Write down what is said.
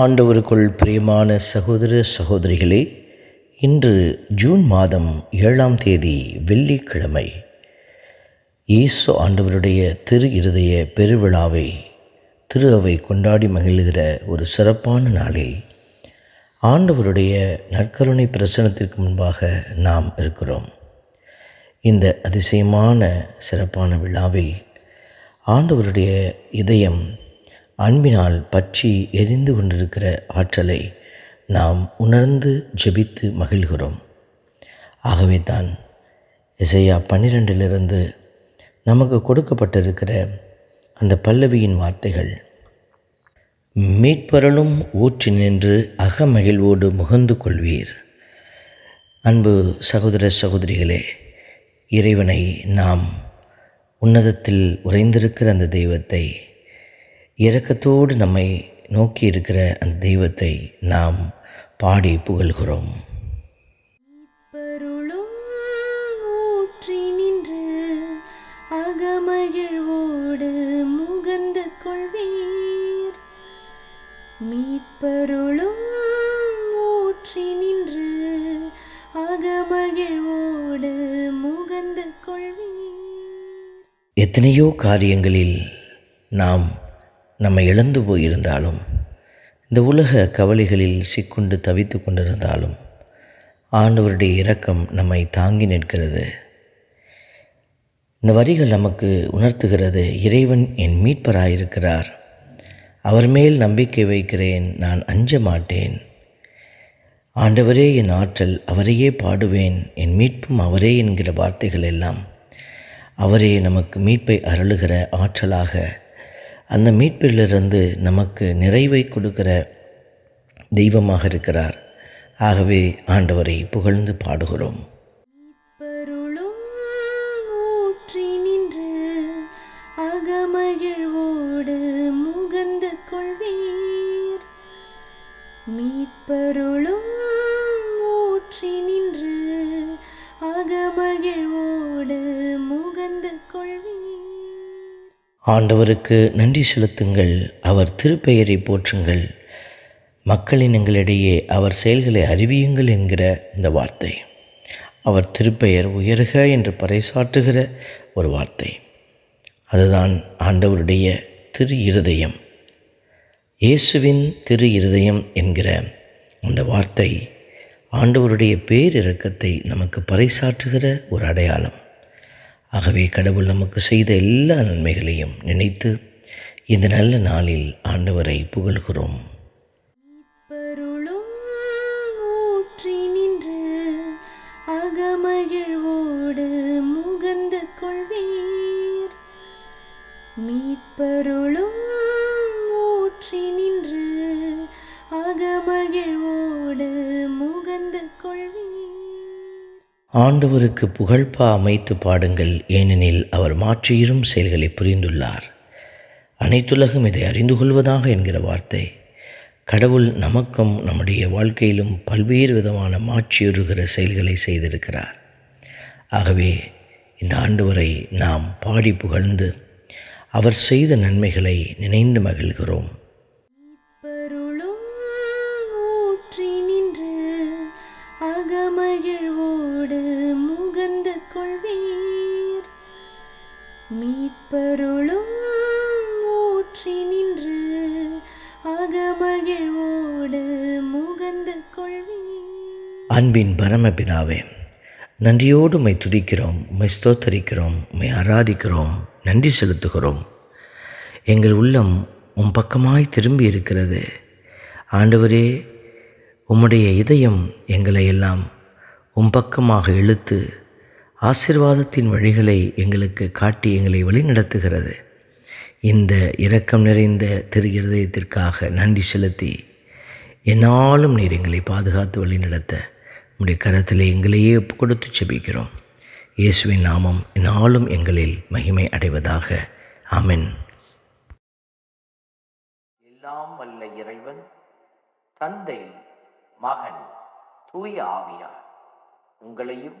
ஆண்டவருக்குள் பிரியமான சகோதர சகோதரிகளே இன்று ஜூன் மாதம் ஏழாம் தேதி வெள்ளிக்கிழமை. இயேசு ஆண்டவருடைய திரு இருதய பெருவிழாவை திரு அவை கொண்டாடி மகிழ்கிற ஒரு சிறப்பான நாளில் ஆண்டவருடைய நற்கருணை பிரசனத்திற்கு முன்பாக நாம் இருக்கிறோம். இந்த அதிசயமான சிறப்பான விழாவில் ஆண்டவருடைய இதயம் அன்பினால் பற்றி எரிந்து கொண்டிருக்கிற ஆற்றலை நாம் உணர்ந்து ஜெபித்து மகிழ்கிறோம். ஆகவே தான் இசையா பன்னிரெண்டிலிருந்து நமக்கு கொடுக்கப்பட்டிருக்கிற அந்த பல்லவியின் வார்த்தைகள் மீட்பரலும் ஊற்றி நின்று அகமகிழ்வோடு முகந்து கொள்வீர். அன்பு சகோதர சகோதரிகளே இறைவனை நாம் உன்னதத்தில் உறைந்திருக்கிற அந்த தெய்வத்தை இரக்கத்தோடு நம்மை நோக்கி இருக்கிற அந்த தெய்வத்தை நாம் பாடி புகழ்கிறோம். அகமகிழ்வோடு முகந்து கொள்வீர். மீட்பருளும் ஊற்றி நின்று அகமகிழ்வோடு முகந்து கொள்வீர். எத்தனையோ காரியங்களில் நாம் நம்மை இழந்து போயிருந்தாலும் இந்த உலக கவலைகளில் சிக்குண்டு தவித்து கொண்டிருந்தாலும் ஆண்டவருடைய இரக்கம் நம்மை தாங்கி நிற்கிறது. இந்த வரிகள் நமக்கு உணர்த்துகிறது இறைவன் என் மீட்பராயிருக்கிறார். அவர் மேல் நம்பிக்கை வைக்கிறேன் நான் அஞ்ச மாட்டேன். ஆண்டவரே என் ஆற்றல் அவரையே பாடுவேன் என் மீட்பும் அவரே என்கிற வார்த்தைகள் எல்லாம் அவரே நமக்கு மீட்பை அருளுகிற ஆற்றலாக அந்த மீட்பிலிருந்து நமக்கு நிறைவை கொடுக்கிற தெய்வமாக இருக்கிறார். ஆகவே ஆண்டவரை புகழ்ந்து பாடுகிறோம். ஆண்டவருக்கு நன்றி செலுத்துங்கள். அவர் திருப்பெயரை போற்றுங்கள். மக்களினங்களிடையே அவர் செயல்களை அறிவியுங்கள் என்கிற இந்த வார்த்தை. அவர் திருப்பெயர் உயர்க என்று பறைசாற்றுகிற ஒரு வார்த்தை. அதுதான் ஆண்டவருடைய திரு இருதயம் இயேசுவின் திரு இருதயம் என்கிற அந்த வார்த்தை ஆண்டவருடைய பேரிறக்கத்தை நமக்கு பறைசாற்றுகிற ஒரு அடையாளம். ஆகவே கடவுள் நமக்கு செய்த எல்லா நன்மைகளையும் நினைத்து இந்த நல்ல நாளில் ஆண்டவரை புகழ்கிறோம். பருளும் ஊற்றி நின்று அகமகிழ்வோடு முகந்து கொள்வீர். மீட்பருளும் ஊற்றி நின்று அகமகிழ்வோடு முகந்து கொள்வீர். ஆண்டவருக்கு புகழ்பா அமைத்து பாடுங்கள் ஏனெனில் அவர் மாற்றியிரும் செயல்களை புரிந்துள்ளார். அனைத்துலகும் இதை அறிந்து கொள்வதாக என்கிற வார்த்தை. கடவுள் நமக்கும் நம்முடைய வாழ்க்கையிலும் பல்வேறு விதமான மாற்றியுறுகிற செயல்களை செய்திருக்கிறார். ஆகவே இந்த ஆண்டவரை நாம் பாடி புகழ்ந்து அவர் செய்த நன்மைகளை நினைந்து மகிழ்கிறோம். மீட்பருளும் ஊற்றி நின்று அகமகிழ்வோடு முகந்து கொள்வி அன்பின் பரமபிதாவே நன்றியோடு மை துதிக்கிறோம் மை ஸ்தோத்தரிக்கிறோம் உம்மை ஆராதிக்கிறோம் நன்றி செலுத்துகிறோம். எங்கள் உள்ளம் உம் பக்கமாய் திரும்பி இருக்கிறது. ஆண்டவரே உம்முடைய இதயம் எங்களை எல்லாம் உம் பக்கமாக இழுத்து ஆசிர்வாதத்தின் வழிகளை எங்களுக்கு காட்டி எங்களை வழிநடத்துகிறது. இந்த இரக்கம் நிறைந்த திரு இருதயத்திற்காக நன்றி செலுத்தி என்னாலும் நீர் எங்களை பாதுகாத்து வழிநடத்த உடைய கரத்திலே எங்களையே கொடுத்து செபிக்கிறோம். இயேசுவின் நாமம் என்னாலும் எங்களில் மகிமை அடைவதாக. ஆமென். எல்லாம் வல்ல இறைவன் தந்தை மகன் தூய ஆவியார் உங்களையும்